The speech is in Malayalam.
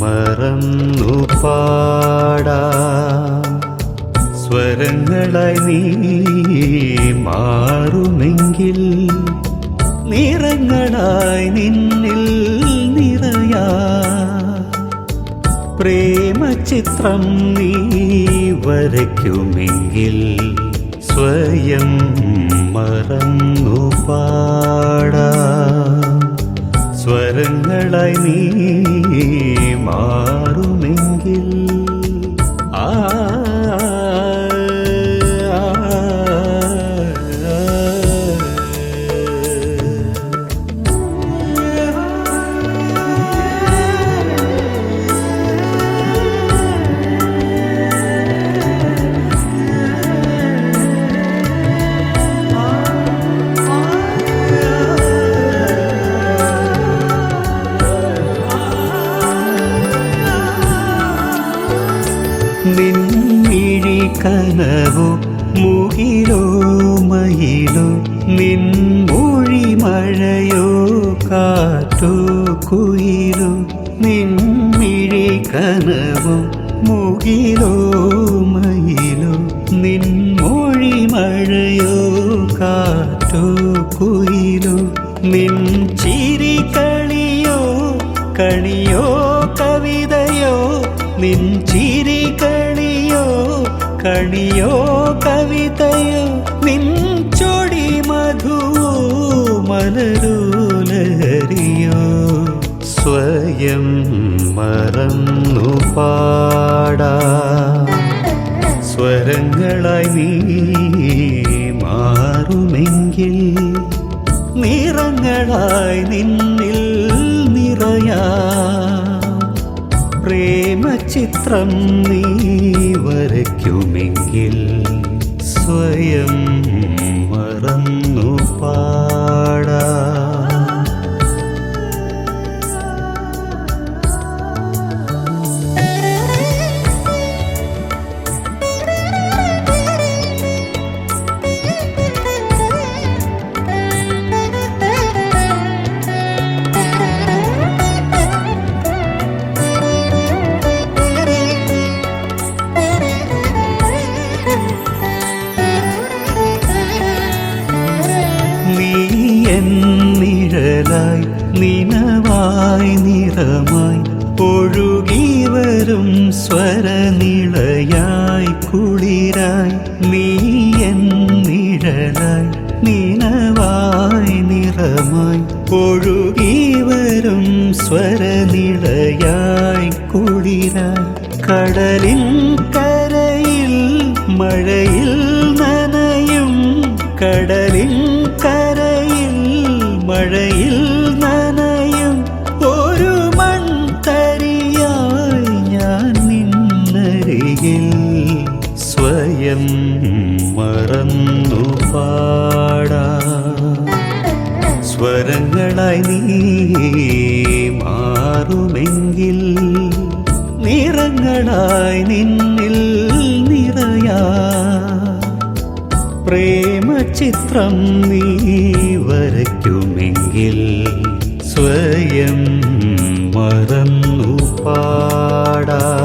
മറന്നു പാടാ. സ്വരങ്ങളായി നീ മാറുമെങ്കിൽ നിറങ്ങളായി നിന്നിൽ നിറയാ. പ്രേമചിത്രം നീ വരയ്ക്കുമെങ്കിൽ സ്വയം മറന്നു പാടാം. നിൻമിഴി കനവോ മുകിലോ മയിലോ നിൻ മൊഴി മഴയോ കാറ്റോ കുയിലോ നിൻമിഴി കനവോ മുകിലോ മയിലോ നിൻ മൊഴി മഴയോ കാറ്റോ കുയിലോ നിൻ ചിരി കളിയോ കണിയോ കവിതയോ നിൻ ചിരി കളിയോ കണിയോ കവിതയോ നിൻ ചൊടി മധുവോ മനരൂലഹരിയോ? സ്വയം മറന്നു പാടാ. സ്വരങ്ങളായി നീ മാറുമെങ്കിൽ നിറങ്ങളായി നിന്നിൽ പ്രേമചിത്രം നീ വരയ്ക്കുമെങ്കിൽ സ്വയം എന്നിഴലായി നിനവായി നിറമായി ഒഴുകി വരും സ്വരനിളയായി കുളിരായി നീ എന്നിഴലായി നിനവായി നിറമായി ഒഴുകി വരും സ്വരനിളയായി കുളിരായി കടലിൻ കരയിൽ മഴയിൽ നനയും കടലിൻ കരയിൽ മഴയിൽ നനയും ഒരു മൺതരിയായി ഞാൻ നിന്നരികിൽ സ്വയം മറന്നു പാടാ സ്വരങ്ങളായി നീ മാറുമെങ്കിൽ നിറങ്ങളായി നിന്നിൽ നിറയാ. പ്രേമചിത്രം നീ വരയ്ക്കുമെങ്കിൽ സ്വയം മറന്നു പാടാ.